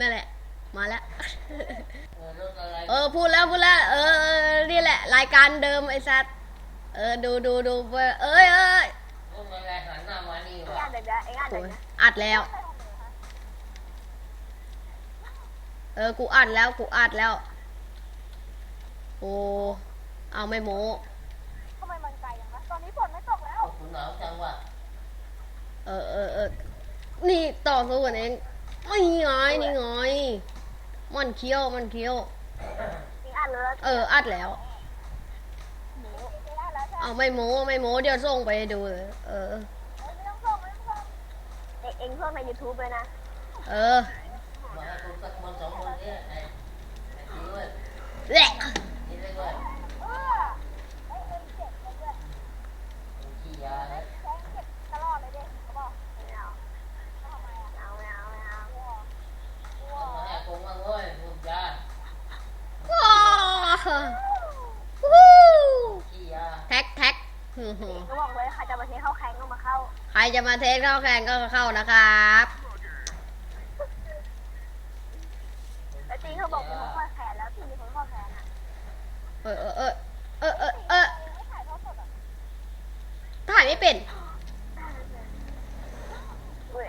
นั่นแหละ มาแล้ว เออรถอะไรเออพูดแล้วพูดแล้วเออเออนี่แหละ รายการเดิมไอ้สัตว์เออดูดูดูเว้ยเอ้ยเอ้ยรถอะไรหันหน้ามานี่ไอ้วะงานเด็กนะไอ้งานโอ้เด็กยนะอัดแล้ว เออ กูอัดแล้ว กูอัดแล้ว โอ้ เอาไม่โม้ทำไมมันไกลอย่างนั้นตอนนี้ฝนไม่ตกแล้วคุณหนาวจังวะเออเออเออนี่ต่อสู้กันเอง ไม่ไงนี่ไงมันเคี้ยวมันเคี้ยวจริงอ่านเลยแล้วเออ อัดแล้ว หมูไม่ได้แล้วใช่ไหมเอาไม่โม้ไม่โม้เดี๋ยวส่งไปให้ดูเลยเออไม่ต้องส่งไม่ต้องส่งเด็กเองเพิ่มในยูทูบเลยนะเออมาให้คุณสักคนสองคนเนี่ยไอ้ไอ้ทีด้วย แหละทีเล็กด้วยเออไอ้เอ็มเจ็บเลยเพื่อน ขี้ยาเลย แข้งเจ็บตลอดเลยเด็กเขาบอกไม่เอาทำไมอะเอาไม่เอาไม่เอา มาให้กูมั่งเว้ยพูดยา ว้าววู้ ขี้ยา แท็กแท็ กอื้อหือก็บอกเลยใครจะมาเทเข้าแข้งก็มาเข้า ใครจะมาเทสเข้าแข่งก็เข้านะครับแต่จริงเขาบอกมีคนข้อแขนแล้วที่มีคนข้อแขนอะเออเออเออเออเออเออไม่ถ่ายทอดสดอะถ่ายไม่เป็น อุ้ย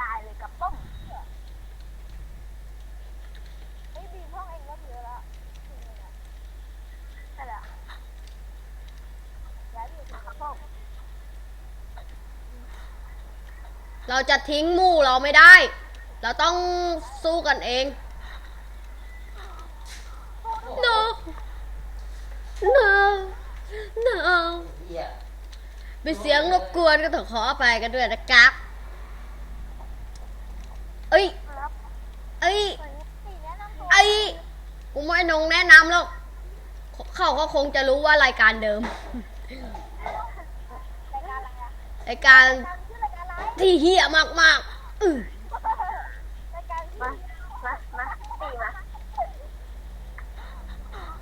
ตายเลยกับต้มไอ้บีมห้องเองก็เยอะแล้วใช่แล้วย้ายไปอยู่กับต้ม เราจะทิ้งหมู่เราไม่ได้ เราต้องสู้กันเอง no no no เป็นเสียงรบกวนก็ต้องขออภัยกันด้วยนะครับ เอ้ย เอ้ยส่วนนี้สี่แนะนำตัวไอ้กูไม่นงแนะนำหรอกเขาก็คงจะรู้ว่ารายการเดิม รายการ ที่เฮี้ยมากๆอื้อรายการมา มา มาสี่มา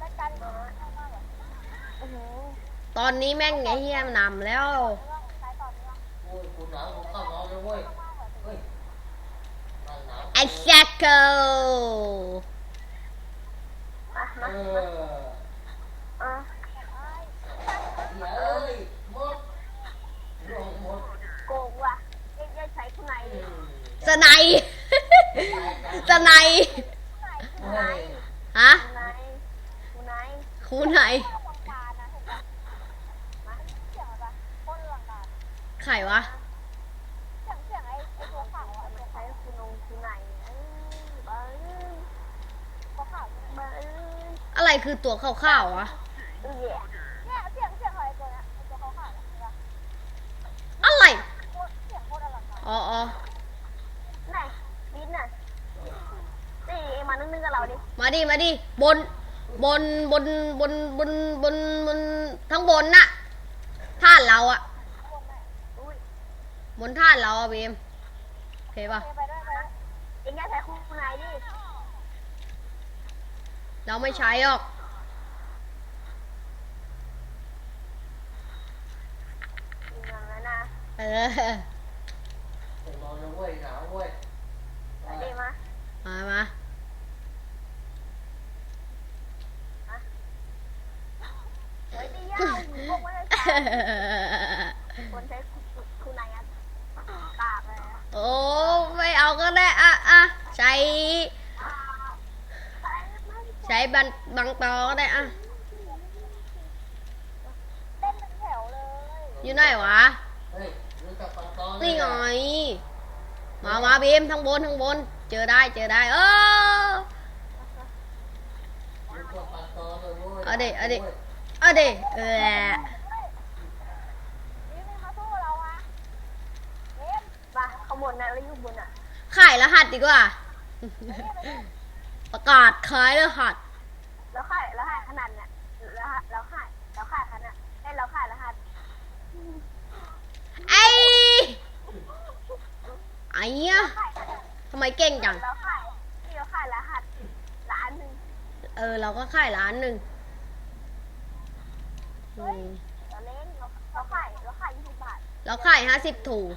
รายการมาอือหือตอนนี้แม่งไอ้เฮี้ยนำแล้วสายต่อเนื่อ งไอ้ตัวเนี้ยไอ้ตัวขาวๆเนี่ยเห็นปะอะไรโคตรเสียงโคตรอลังการอ๋ออ๋อไหนบินน่ะนี่เอ็งมานึ่งๆกับเราดิ มาดิ มาดิ บน บนบนบนบนบนบนทั้งบนน่ะท่านเราอะบนท่านเราอะบีมโอเคป่ะเอ็งไปด้วยไปด้วยเอ็งแค่ใช้คุณไหนดิเราไม่ใช้หรอกอันนะเออผมนอนเลยเว้ยหนาวเว้ยเอาดิมามามา เฮ้ยดิยาวหูพวกมันเลยจ้ะคนใช้คุณไหนอะกากเลยอะโอ้ไม่เอาก็ได้อะอะใช้ใช้บันบังตอก็ได้อะเต้นเป็นแถวเลยอยู่ไหนวะ เฮ้ยรู้จักปังตอนนี่ไง มามาบีมทั้งบนทั้งบน เจอได้เจอได้เออ รู้จักปังตอนเลยเว้ยเอาดิเอาดิ เอาดิเออนี่มันมาสู้เราอะเอ็มมาขบวนนะแล้วอยู่บนอะขายรหัสดีกว่า ประกาศขายรหัส แล้วขายแล้วขายขนาดเนี่ยแล้วขายแล้วขายแล้วขายขนาดเอ้ยแล้วขายรหัสไอ้ไอ้เนี่ยขายขนาดทำไมเก่งจัง แล้วขายที่เราขายรหัสล้านหนึ่งเออ เราก็ขายร้านหนึ่ง อืมเราเล่นเราเราขายเราขายยี่สิบบาทเราขายห้าสิบถูก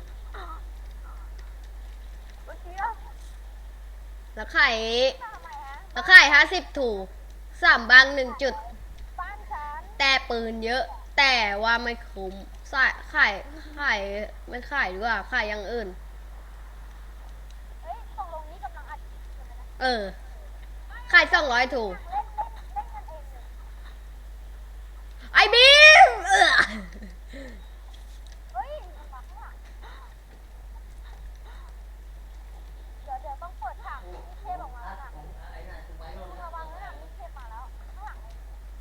เมื่อกี้เราแล้วไข่ทำไมฮะแล้วไข่ห้าสิบถูกสามบังหนึ่งจุด บ้านฉันแต่ปืนเยอะ แต่ว่าไม่คุ้มใส่ไข่ไข่ไม่ไข่ดีกว่าไข่อยังอื่น เฮ้ยตกลงนี้กำลังอัดคลิปใช่ไหมนะเออไข่สองร้อยถูกเล่นเล่นเล่นกันเองเลย ไอ้บีมเออ เฮ้ยมันมาข้างหลังเดี๋ยวเดี๋ยวต้องเปิดฉากมิเทพออกมาแล้วนะ ไอ้นั่นถูกไหมโน่น ระวังนะมิเทพมาแล้ว ข้างหลังเลย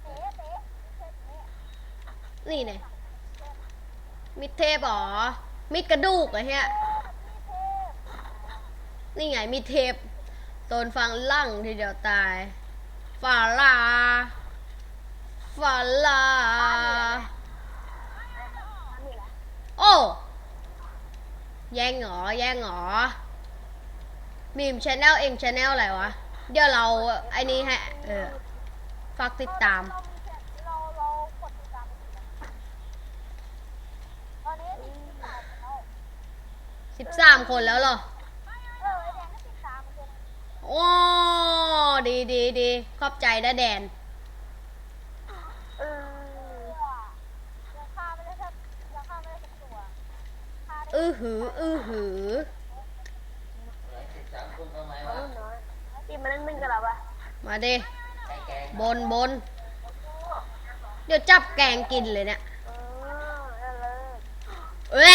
เต๋เต๋มิเทพเต๋ นี่ไงมิดเทพเหรอ มิดกระดูกเหรอเฮียนี่ไงมิดเทพโดนฟังลั่งทีเดียวตายฟาลาฟาลานี่แหละโอ้ แย่งเหรอ แย่งเหรอ มีมชแนลเองชแนลอะไรวะ เดี๋ยวเราไอ้นี่ให้เออ ฝากติดตาม เรามีแค่เราเรากดติดตามไปถึงแล้วตอนนี้ติดตามไปแล้ว 13คนแล้วเหรอ เออไอแดงก็ติดตามมันเลยโอ้ ดีดีดีขอบใจนะแดน เออยังฆ่าไม่ได้สักยังฆ่าไม่ได้สักตัวฆ่าได้อื้อหือ อื้อหือสิบสามคนทำไมวะน้อยตีมาเล่นมึงกันหรอปะมาดิ ไก่แกงบนบน เดี๋ยวจับแกงกินเลยเนี่ยเออเออเลยเอ้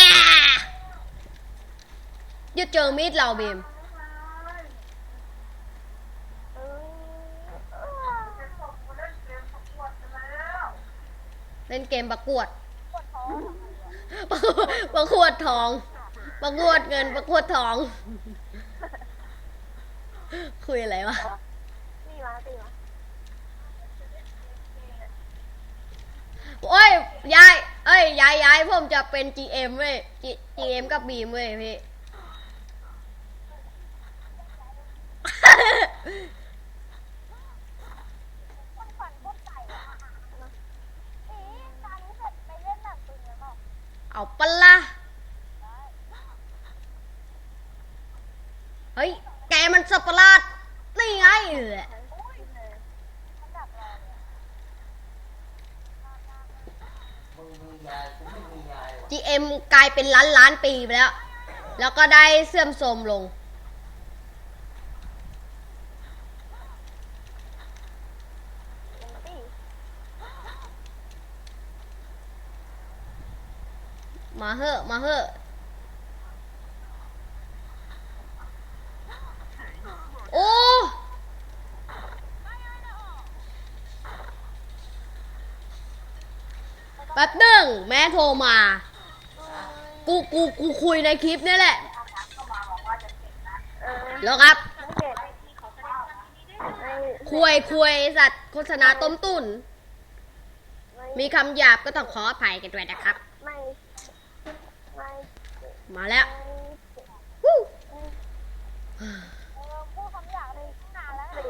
ยเดี๋ยวเจอมีดเราบีมเล่นเกมประกวด ประกวดทอง ประกวดเงินประกวดทอง คุยอะไรวะตีมาตีมาโอ้ยยาย เอ้ยยายยายผมจะเป็น GM เว้ย GM กับบีมเว้ยพี่ คนฝันพวกไก่อะตีตอนนี้เสร็จไปเล่นหนังปืนเลยเปล่าเอาปะละเฮ้ย แกมันสับประหลาดนี่ไงเอออุ้ยมันดับรอเลยมึงมียายกูไม่มียายว่ะ GM กลายเป็นล้านล้านปีไปแล้ว แล้วก็ได้เสื่อมโทรมลง มาเหอะมาเหอะโอ้แป๊บหนึ่งแม่โทรมา กูกูกูคุยในคลิปนี่แหละ แล้วครับ คุยคุยสัตว์โฆษณาต้มตุนมีคำหยาบก็ต้องขออภัยกันด้วยนะครับ มาแล้วไม่วู้เออพูดคำหยาบเลยตั้งนานแล้วนะ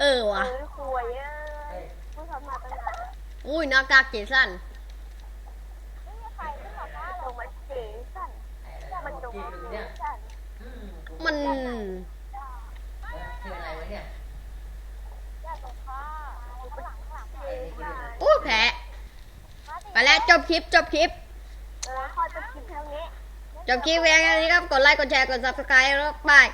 เออเอว่ะอคุยเอ้ยพูดคำหยาบตั้งนานแล้วอุ้ยหน้ากากเจสันไม่มีใครที่แบบว่าลงมาเจ๋สั่นไอ้แล้วมัมันนลงจีมาบอยู่เจ๋เนี่ยสั่นอืมกูมันชื่ออะไรวะเนี่ยอยากลงผ้าอยู่ข้างหลังข้างหลังไอ้นี่ก็เลยอู้แพ้ไปแล้วจบคลิปจบคลิป เออคอยจะคิดเท่านี้ จบคลิปเพียงแค่นี้ครับ กดไลค์ กดแชร์ กด subscribe แล้วบาย